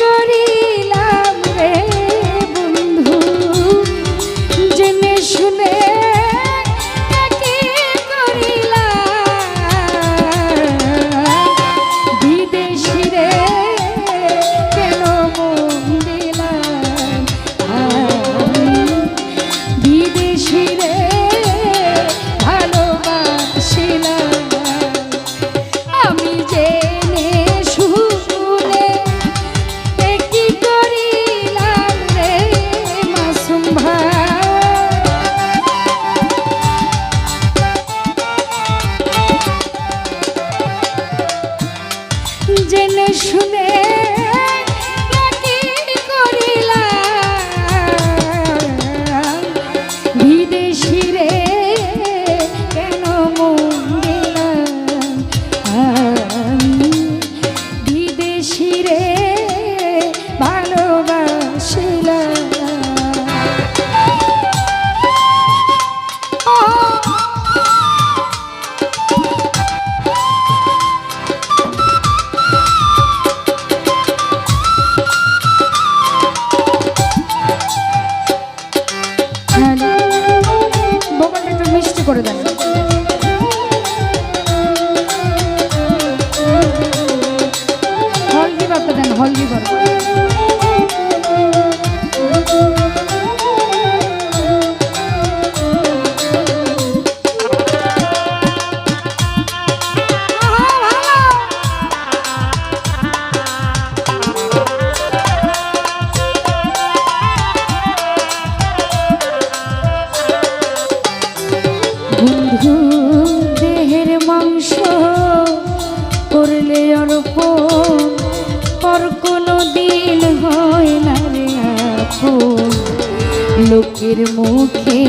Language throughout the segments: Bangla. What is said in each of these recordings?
করে। করে দেন। হলদি বাপ্পা দেন হলদি মুখে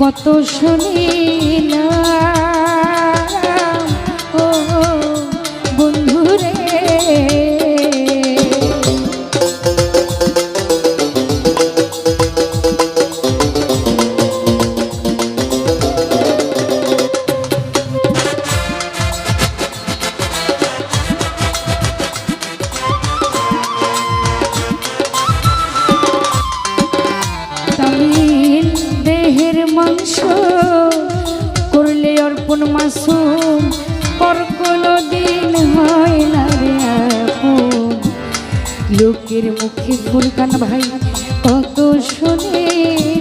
কত শুনিল কুসুম পর কোনো দিন হয় না রে লোকের মুখে ফুলকান ভাই কত শুনে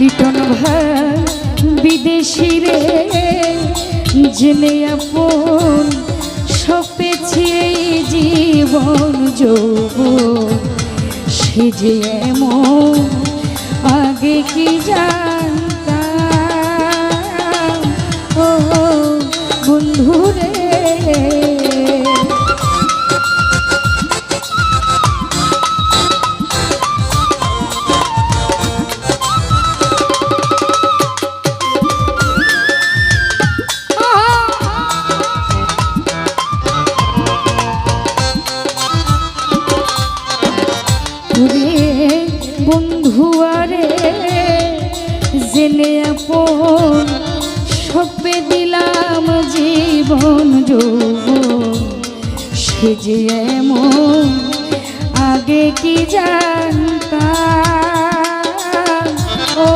লিটন ভাই বিদেশি রে জেনে আপন সপেছি জীবন যৌবন। কি যে এমন আগে কি জানতাম? ও বন্ধুরে জেলে আপন সপে দিলাম জীবন যোগ সে যে এমন আগে কি জানতাম? ও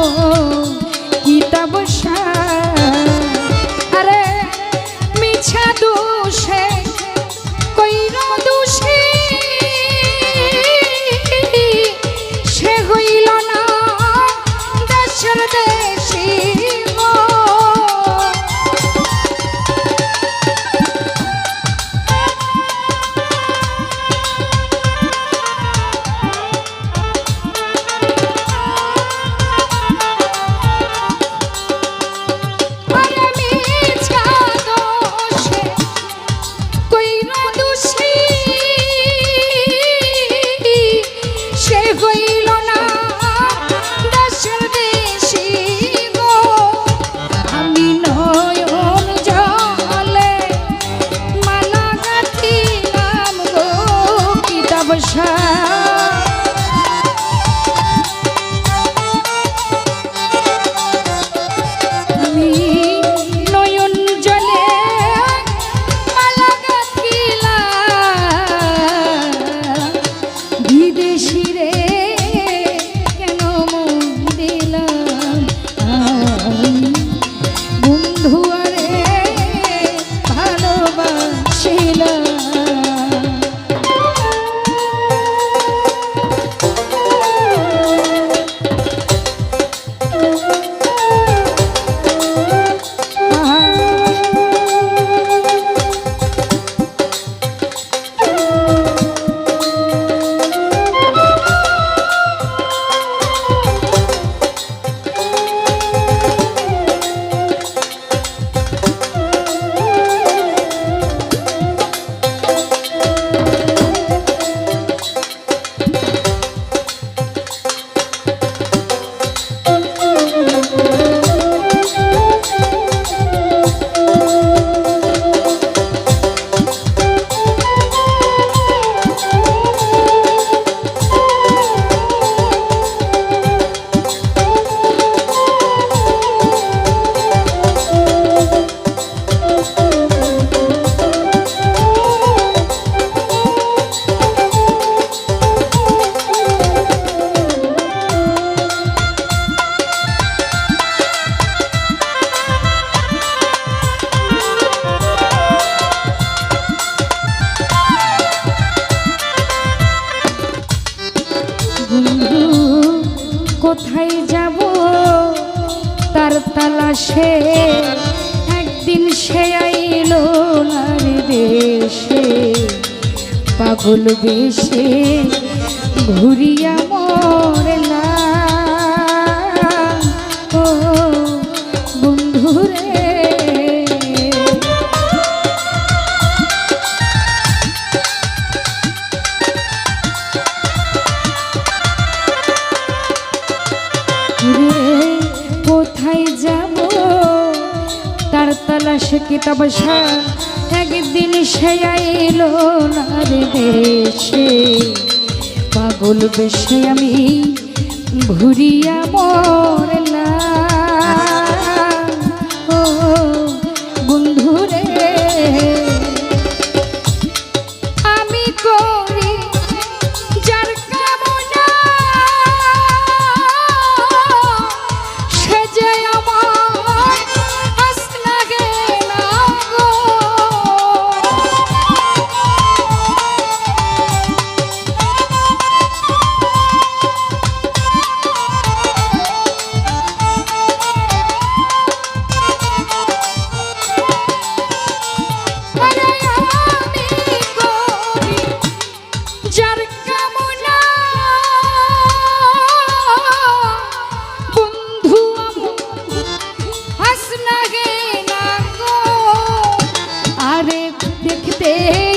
ভুলবেশে ঘুরিয়ে আশিকি তবসা একদিন সে এলো না দেশে। পাগল বেশে আমি ঘুরিয়া মরলা ter